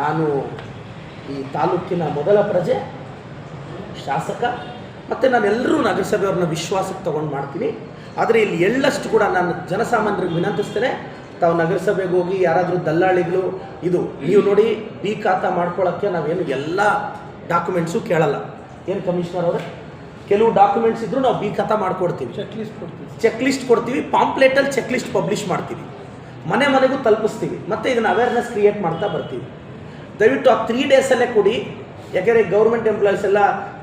ನಾನು ಈ ತಾಲೂಕಿನ ಮೊದಲ ಪ್ರಜೆ ಶಾಸಕ ಮತ್ತು ನಾನೆಲ್ಲರೂ ನಗರಸಭೆಯವ್ರನ್ನ ವಿಶ್ವಾಸಕ್ಕೆ ತೊಗೊಂಡು ಮಾಡ್ತೀನಿ. ಆದರೆ ಇಲ್ಲಿ ಎಳ್ಳಷ್ಟು ಕೂಡ ನಾನು ಜನಸಾಮಾನ್ಯರಿಗೆ ವಿನಂತಿಸ್ತೇನೆ ತಾವು ನಗರಸಭೆಗೆ ಹೋಗಿ ಯಾರಾದರೂ ದಲ್ಲಾಳಿಗಳು ಇದು ನೀವು ನೋಡಿ ಬಿ ಖಾತ ಮಾಡ್ಕೊಳ್ಳೋಕ್ಕೆ ನಾವೇನು ಎಲ್ಲ ಡಾಕ್ಯುಮೆಂಟ್ಸು ಕೇಳಲ್ಲ. ಏನು ಕಮಿಷನರ್ ಅವರು? ಕೆಲವು ಡಾಕ್ಯುಮೆಂಟ್ಸ್ ಇದ್ದರೂ ನಾವು ಬಿ ಖಾತ ಮಾಡ್ಕೊಡ್ತೀವಿ. ಚೆಕ್ ಲಿಸ್ಟ್ ಕೊಡ್ತೀವಿ. ಚೆಕ್ ಲಿಸ್ಟ್ ಕೊಡ್ತೀವಿ ಪಾಂಪ್ಲೇಟಲ್ಲಿ ಚೆಕ್ ಲಿಸ್ಟ್ ಪಬ್ಲಿಷ್ ಮಾಡ್ತೀವಿ. ಮನೆ ಮನೆಗೂ ತಲುಪಿಸ್ತೀವಿ ಮತ್ತು ಇದನ್ನು ಅವೇರ್ನೆಸ್ ಕ್ರಿಯೇಟ್ ಮಾಡ್ತಾ ಬರ್ತೀವಿ. ದಯವಿಟ್ಟು ಆ ತ್ರೀ ಡೇಸಲ್ಲೇ ಕೊಡಿ, ಯಾಕೆಂದರೆ ಗೌರ್ಮೆಂಟ್ ಎಂಪ್ಲಾಯೀಸ್ ಎಲ್ಲ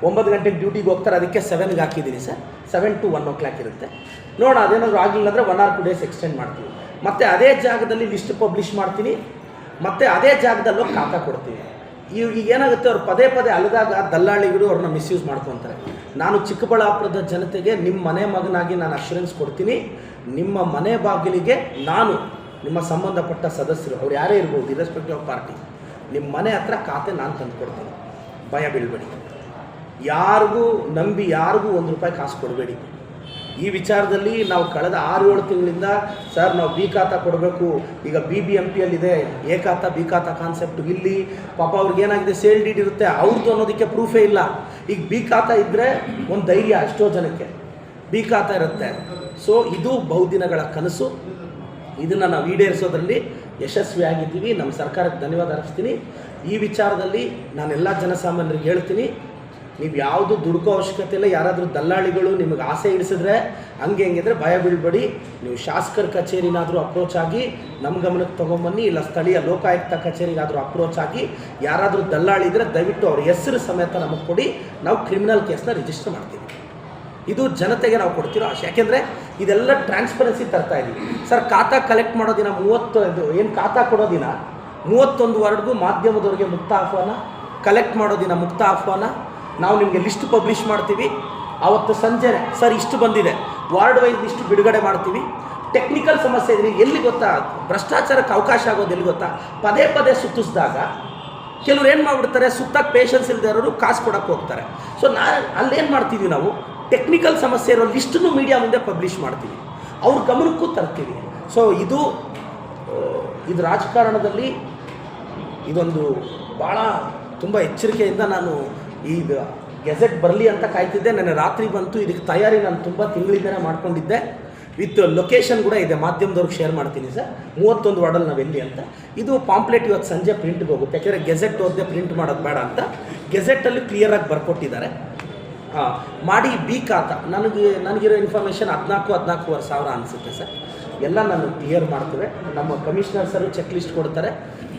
ಒಂಬತ್ತು ಗಂಟೆಗೆ ಡ್ಯೂಟಿಗೆ ಹೋಗ್ತಾರೆ, ಅದಕ್ಕೆ ಸೆವೆನ್ಗೆ ಹಾಕಿದ್ದೀನಿ sir. Seven to one o'clock ಇರುತ್ತೆ. ನೋಡೋಣ, ಅದೇನಾದರೂ ಆಗಲಿಲ್ಲ ಅಂದರೆ one or two days extend ಮಾಡ್ತೀವಿ. ಮತ್ತು ಅದೇ ಜಾಗದಲ್ಲಿ ಲಿಸ್ಟ್ ಪಬ್ಲಿಷ್ ಮಾಡ್ತೀನಿ. ಮತ್ತು ಅದೇ ಜಾಗದಲ್ಲೂ ಖಾತಾ ಕೊಡ್ತೀವಿ ಈಗ ಏನಾಗುತ್ತೆ, ಅವ್ರು ಪದೇ ಪದೇ ಅಲ್ಲದಾಗ ದಲ್ಲಾಳಿಗಳು ಅವ್ರನ್ನ ಮಿಸ್ಯೂಸ್ ಮಾಡ್ಕೊತಾರೆ. ನಾನು ಚಿಕ್ಕಬಳ್ಳಾಪುರದ ಜನತೆಗೆ ನಿಮ್ಮ ಮನೆ ಮಗನಾಗಿ ನಾನು ಅಶ್ಯೂರೆನ್ಸ್ ಕೊಡ್ತೀನಿ. ನಿಮ್ಮ ಮನೆ ಬಾಗಿಲಿಗೆ ನಾನು, ನಿಮ್ಮ ಸಂಬಂಧಪಟ್ಟ ಸದಸ್ಯರು, ಅವ್ರು ಯಾರೇ ಇರ್ಬೋದು ಇರೆಸ್ಪೆಕ್ಟಿವ್ ಆಫ್ ಪಾರ್ಟಿ ನಿಮ್ಮ ಮನೆ ಹತ್ರ ಖಾತೆ ನಾನು ತಂದು ಕೊಡ್ತೀನಿ. ಭಯ ಬೀಳ್ಬೇಡಿ. ಯಾರಿಗೂ ನಂಬಿ ಯಾರಿಗೂ ಒಂದು ರೂಪಾಯಿ ಕಾಸು ಕೊಡಬೇಡಿ. ಈ ವಿಚಾರದಲ್ಲಿ ನಾವು ಕಳೆದ ಆರು ಏಳು ತಿಂಗಳಿಂದ ಸರ್ ನಾವು ಬಿ ಖಾತಾ ಕೊಡಬೇಕು. ಈಗ B B M ಪಿಯಲ್ಲಿದೆ. A khata, B khata concept ಇಲ್ಲಿ. ಪಾಪ ಅವ್ರಿಗೆ ಏನಾಗಿದೆ? ಸೇಲ್ ಡೀಡ್ ಇರುತ್ತೆ. ಅವ್ರದ್ದು ಅನ್ನೋದಕ್ಕೆ ಪ್ರೂಫೇ ಇಲ್ಲ. ಈಗ ಬಿ ಖಾತಾ ಇದ್ದರೆ ಒಂದು ಧೈರ್ಯ ಎಷ್ಟೋ ಜನಕ್ಕೆ. ಬಿ ಖಾತಾ ಇರುತ್ತೆ. ಸೊ ಇದು ಬಹುದಿನಗಳ ಕನಸು. ಇದನ್ನು ನಾವು ಈಡೇರಿಸೋದ್ರಲ್ಲಿ ಯಶಸ್ವಿಯಾಗಿದ್ದೀವಿ ನಮ್ಮ ಸರ್ಕಾರಕ್ಕೆ ಧನ್ಯವಾದ ಅರ್ಪಿಸ್ತೀನಿ. ಈ ವಿಚಾರದಲ್ಲಿ ನಾನೆಲ್ಲ ಜನಸಾಮಾನ್ಯರಿಗೆ ಹೇಳ್ತೀನಿ, ನೀವು ಯಾವುದು ದುಡ್ಕೋ ಅವಶ್ಯಕತೆ ಇಲ್ಲ, ಯಾರಾದರೂ ದಲ್ಲಾಳಿಗಳು ನಿಮಗೆ ಆಸೆ ಇಡಿಸಿದ್ರೆ ಹಂಗೆ ಹೆಂಗಿದ್ರೆ ಭಯ ಬೀಳ್ಬೇಡಿ. ನೀವು ಶಾಸಕರ ಕಚೇರಿನಾದರೂ ಅಪ್ರೋಚ್ ಆಗಿ ನಮ್ಮ ಗಮನಕ್ಕೆ ತೊಗೊಂಬನ್ನಿ, ಇಲ್ಲ ಸ್ಥಳೀಯ ಲೋಕಾಯುಕ್ತ ಕಚೇರಿಗಾದರೂ ಅಪ್ರೋಚ್ ಆಗಿ, ಯಾರಾದರೂ ದಲ್ಲಾಳಿ ಇದ್ದರೆ ದಯವಿಟ್ಟು ಅವ್ರ ಹೆಸರು ಸಮೇತ ನಮಗೆ ಕೊಡಿ. ನಾವು ಕ್ರಿಮಿನಲ್ ಕೇಸನ್ನ ರಿಜಿಸ್ಟರ್ ಮಾಡ್ತೀವಿ. ಇದು ಜನತೆಗೆ ನಾವು ಕೊಡ್ತಿರೋ ಆಶೆ ಯಾಕೆಂದರೆ ಇದೆಲ್ಲ ಟ್ರಾನ್ಸ್ಪರೆನ್ಸಿ ತರ್ತಾ ಇದ್ದೀವಿ ಸರ್, ಖಾತಾ ಕಲೆಕ್ಟ್ ಮಾಡೋ ದಿನ ಮೂವತ್ತು, ಇದು ಏನು ಖಾತಾ ಕೊಡೋ ದಿನ ಮೂವತ್ತೊಂದು ವಾರ್ಡ್ಗೂ ಮಾಧ್ಯಮದವ್ರಿಗೆ ಮುಕ್ತ ಆಹ್ವಾನ ಕಲೆಕ್ಟ್ ಮಾಡೋ ದಿನ ಮುಕ್ತ ಆಹ್ವಾನ. ನಾವು ನಿಮಗೆ ಲಿಸ್ಟ್ ಪಬ್ಲಿಷ್ ಮಾಡ್ತೀವಿ. ಆವತ್ತು ಸಂಜೆ ಸರ್, ಇಷ್ಟು ಬಂದಿದೆ. ವಾರ್ಡ್ ವೈಸ್ ಇಷ್ಟು ಬಿಡುಗಡೆ ಮಾಡ್ತೀವಿ. ಟೆಕ್ನಿಕಲ್ ಸಮಸ್ಯೆ ಇದೆ ಎಲ್ಲಿ ಗೊತ್ತಾ? ಭ್ರಷ್ಟಾಚಾರಕ್ಕೆ ಅವಕಾಶ ಆಗೋದು ಎಲ್ಲಿ ಗೊತ್ತಾ? ಪದೇ ಪದೇ ಸುತ್ತಿಸಿದಾಗ ಕೆಲವ್ರು ಏನು ಮಾಡ್ಬಿಡ್ತಾರೆ ಸುತ್ತಾಗಿ ಪೇಷನ್ಸ್ ಇಲ್ಲದೆ ಇರೋರು ಕಾಸು ಕೊಡಕ್ಕೆ ಹೋಗ್ತಾರೆ. ಸೊ ನಾ ಅಲ್ಲೇನು ಮಾಡ್ತೀವಿ ನಾವು? ಟೆಕ್ನಿಕಲ್ ಸಮಸ್ಯೆ ಇರೋ ಲಿಸ್ಟನ್ನು ಮೀಡಿಯಾ ಮುಂದೆ ಪಬ್ಲಿಷ್ ಮಾಡ್ತೀವಿ. ಅವ್ರ ಗಮನಕ್ಕೂ ತರ್ತೀವಿ. ಸೊ ಇದು ಇದು ರಾಜಕಾರಣದಲ್ಲಿ ಇದೊಂದು ಭಾಳ ತುಂಬ ಎಚ್ಚರಿಕೆಯಿಂದ ನಾನು ಈಗ ಗೆಜೆಟ್ ಬರಲಿ ಅಂತ ಕಾಯ್ತಿದ್ದೆ. ನನ್ನ ರಾತ್ರಿ ಬಂತು. ಇದಕ್ಕೆ ತಯಾರಿ ನಾನು ತುಂಬ ತಿಂಗಳಿಂದನೇ ಮಾಡ್ಕೊಂಡಿದ್ದೆ. ವಿತ್ ಲೊಕೇಶನ್ ಕೂಡ ಇದೆ, ಮಾಧ್ಯಮದವ್ರಿಗೆ ಶೇರ್ ಮಾಡ್ತೀನಿ ಸರ್. ಮೂವತ್ತೊಂದು ವಾರ್ಡಲ್ಲಿ ನಾವು ಎಲ್ಲಿ ಅಂತ. ಇದು ಪಾಂಪ್ಲೆಟ್ ಇವತ್ತು ಸಂಜೆ ಪ್ರಿಂಟ್ಗೆ ಹೋಗುತ್ತೆ. ಯಾಕೆಂದರೆ ಗೆಜೆಟ್ ಓದದೆ ಪ್ರಿಂಟ್ ಮಾಡೋದು ಬೇಡ ಅಂತ. ಗೆಜೆಟಲ್ಲಿ ಕ್ಲಿಯರಾಗಿ ಬರ್ಕೊಟ್ಟಿದ್ದಾರೆ. ಹಾಂ, ಮಾಡಿ ಬಿ ಖಾತ ನನಗೆ, ನನಗಿರೋ ಇನ್ಫಾರ್ಮೇಷನ್ ಹದಿನಾಲ್ಕು, ಹದಿನಾಲ್ಕೂವರೆ ಸಾವಿರ ಅನಿಸುತ್ತೆ ಸರ್. ಎಲ್ಲ ನಾನು ಕ್ಲಿಯರ್ ಮಾಡ್ತೇವೆ. ನಮ್ಮ ಕಮಿಷನರ್ ಸರ್ ಚೆಕ್ ಲಿಸ್ಟ್ ಕೊಡ್ತಾರೆ.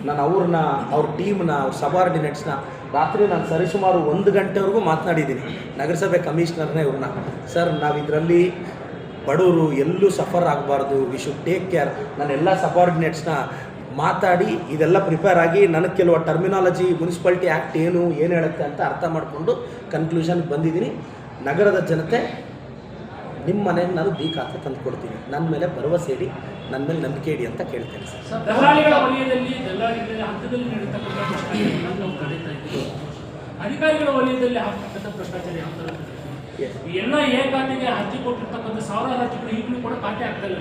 ನಾನು ಅವ್ರನ್ನ, ಅವ್ರ ಟೀಮ್ನ ಅವ್ರ ಸಬಾರ್ಡಿನೇಟ್ಸ್ನ ರಾತ್ರಿ ನಾನು ಸರಿಸುಮಾರು ಒಂದು ಗಂಟೆವರೆಗೂ ಮಾತನಾಡಿದ್ದೀನಿ. ನಗರಸಭೆ ಕಮಿಷನರ್ನೇ ಇವ್ರನ್ನ. ಸರ್ ನಾವು ಇದರಲ್ಲಿ ಬಡವರು ಎಲ್ಲೂ ಸಫರ್ ಆಗಬಾರ್ದು. ವಿ ಶುಡ್ ಟೇಕ್ ಕೇರ್ ನಾನು ಎಲ್ಲ ಸಬಾರ್ಡಿನೇಟ್ಸ್ನ ಮಾತಾಡಿ, ಇದೆಲ್ಲ ಪ್ರಿಪೇರ್ ಆಗಿ ನನಗೆ ಕೆಲವು ಟರ್ಮಿನಾಲಜಿ ಮುನ್ಸಿಪಾಲ್ಟಿ ಆ್ಯಕ್ಟ್ ಏನು ಏನು ಹೇಳುತ್ತೆ ಅಂತ ಅರ್ಥ ಮಾಡಿಕೊಂಡು ಕನ್ಕ್ಲೂಷನ್ಗೆ ಬಂದಿದ್ದೀನಿ. ನಗರದ ಜನತೆ ನಿಮ್ಮ ಮನೆಗೆ ನಾನು ಬಿ ಖಾತೆ ತಂದು ಕೊಡ್ತೀನಿ. ನನ್ನ ಮೇಲೆ ಭರವಸೆ ಇಡಿ ನನ್ನ ಮೇಲೆ ನಂಬಿಕೆ ಇಡಿ ಅಂತ ಕೇಳ್ತೇನೆ ಸರ್. ಅಧಿಕಾರಿಗಳ ವಲಯದಲ್ಲಿ ಎಲ್ಲ ಏಕಾತಿಗೆ ಅರ್ಜಿ ಕೊಟ್ಟಿರ್ತಕ್ಕಂಥ ಸಾವಿರಾರು ಅರ್ಜಿಗಳು ಈಗಲೂ ಕೂಡ ಖಾತೆ ಆಗ್ತಾ ಇಲ್ಲ